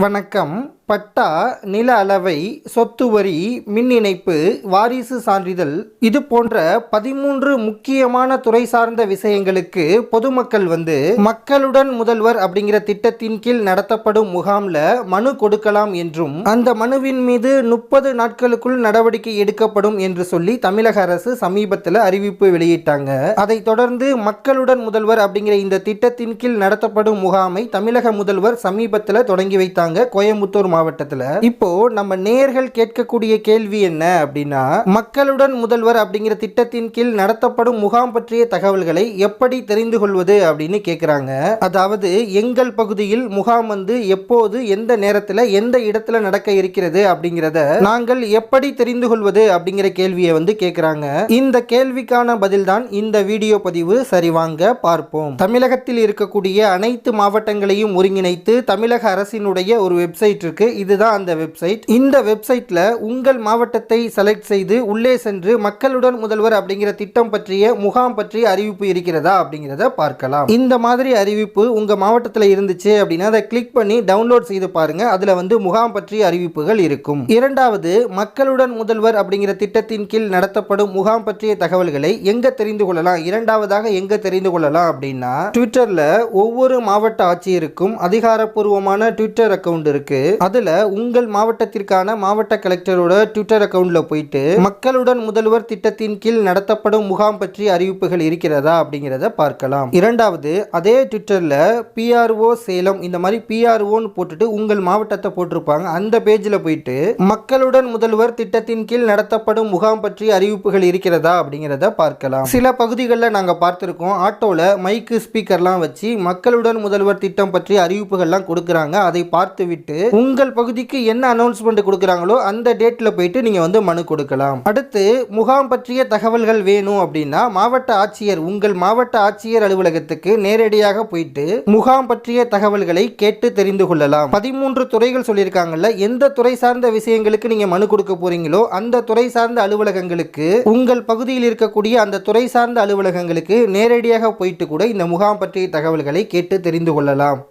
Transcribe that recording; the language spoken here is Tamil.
வணக்கம். பட்டா நில அளவை சொத்து வரி மின் இணைப்பு வாரிசு சான்றிதழ் இது போன்ற பதிமூன்று முக்கியமான துறை சார்ந்த விஷயங்களுக்கு பொதுமக்கள் வந்து மக்களுடன் முதல்வர் அப்படிங்கிற திட்டத்தின் கீழ் நடத்தப்படும் முகாம்ல மனு கொடுக்கலாம் என்றும் அந்த மனுவின் மீது முப்பது நாட்களுக்குள் நடவடிக்கை எடுக்கப்படும் என்று சொல்லி தமிழக அரசு சமீபத்தில் அறிவிப்பு வெளியிட்டாங்க. அதைத் தொடர்ந்து மக்களுடன் முதல்வர் அப்படிங்கிற இந்த திட்டத்தின் கீழ் நடத்தப்படும் முகாமை தமிழக முதல்வர் சமீபத்தில் தொடங்கி வைத்தாங்க கோயம்புத்தூர் மாவட்டத்தில் இப்போ நம்ம நேர்கள் கேட்கக்கூடிய கேள்வி என்ன அப்படின்னா மக்களுடன் முதல்வர் அப்படிங்கிற திட்டத்தின் கீழ் நடத்தப்படும் முகாம் பற்றிய தகவல்களை எப்படி தெரிந்து கொள்வது அப்படின்னு கேட்குறாங்க அதாவது எங்கள் பகுதியில் முகாம் வந்து எப்போது எந்த நேரத்தில் எந்த இடத்துல நடக்க இருக்கிறது அப்படிங்கிறத நாங்கள் எப்படி தெரிந்து கொள்வது அப்படிங்கிற கேள்வியை வந்து கேட்குறாங்க இந்த கேள்விக்கான பதில்தான் இந்த வீடியோ பதிவு. சரி வாங்க பார்ப்போம். தமிழகத்தில் இருக்கக்கூடிய அனைத்து மாவட்டங்களையும் ஒருங்கிணைத்து தமிழக அரசினுடைய ஒரு வெப்சைட் இருக்கு. இதுதான் அந்த வெப்சைட் இந்த வெப்சைட்ல உங்கள் மாவட்டத்தை செலக்ட் செய்து உள்ளே சென்று மக்களுடன் முதல்வர் அப்படிங்கிற திட்டம் பற்றிய முகாம் பற்றிய அறிவிப்பு இருக்கிறதா அப்படிங்கிறத பார்க்கலாம். இந்த மாதிரி அறிவிப்பு உங்க மாவட்டத்தில் இருந்துச்சு அப்படின்னா அதை கிளிக் பண்ணி டவுன்லோட் செய்து பாருங்க. அதுல வந்து முகாம் பற்றிய அறிவிப்புகள் இருக்கும். இரண்டாவது மக்களுடன் முதல்வர் அப்படிங்கிற திட்டத்தின் கீழ் நடத்தப்படும் முகாம் பற்றிய தகவல்களை எங்க தெரிந்து கொள்ளலாம்? இரண்டாவதாக எங்க தெரிந்து கொள்ளலாம் அப்படின்னா ட்விட்டர்ல ஒவ்வொரு மாவட்ட ஆட்சியருக்கும் அதிகாரப்பூர்வமான ட்விட்டர் அக்கவுண்ட் இருக்கு. அதில் உங்கள் மாவட்டத்திற்கான மாவட்ட கலெக்டரோட ட்விட்டர் அக்கவுண்ட்ல போயிட்டு மக்களுடன் முதல்வர் திட்டத்தின் கீழ் நடத்தப்படும் முகாம் பற்றி அறிவிப்புகள் இருக்கிறதா அப்படிங்கிறத பார்க்கலாம். இரண்டாவது அதே ட்விட்டர்ல பிஆர்ஓ சேலம் இந்த மாதிரி பிஆர்ஓன்னு போட்டுட்டு உங்கள் மாவட்டத்தை போட்டிருப்பாங்க. அந்த பேஜில் போயிட்டு மக்களுடன் முதல்வர் திட்டத்தின் கீழ் நடத்தப்படும் முகாம் பற்றிய அறிவிப்புகள் இருக்கிறதா அப்படிங்கிறத பார்க்கலாம். சில பகுதிகளில் நாங்கள் பார்த்துருக்கோம். ஆட்டோவில் மைக்கு ஸ்பீக்கர்லாம் வச்சு மக்களுடன் முதல்வர் திட்டம் பற்றி அறிவிப்புகள்லாம் கொடுக்குறாங்க. அதை பார்த்து விட்டு உங்கள் பகுதிக்கு என்ன அனௌன்ஸ்மெண்ட் கொடுக்குறாங்களோ அந்த டேட்டில் போயிட்டு நீங்கள் வந்து மனு கொடுக்கலாம். அடுத்து முகாம் பற்றிய தகவல்கள் வேணும் அப்படின்னா மாவட்ட ஆட்சியர் உங்கள் மாவட்ட ஆட்சியர் அலுவலகத்துக்கு நேரடியாக போயிட்டு முகாம் பற்றிய தகவல்களை கேட்டு தெரிந்து கொள்ளலாம். பதிமூன்று துறைகள் சொல்லியிருக்காங்கல்ல எந்த துறை சார்ந்த விஷயங்களுக்கு நீங்கள் மனு கொடுக்க போறீங்களோ அந்த துறை சார்ந்த அலுவலகங்களுக்கு உங்கள் பகுதியில் இருக்கக்கூடிய அந்த துறை சார்ந்த அலுவலகங்களுக்கு நேரடியாக போயிட்டு கூட இந்த முகாம் பற்றிய தகவல்களை கேட்டு தெரிந்து கொள்ளலாம்.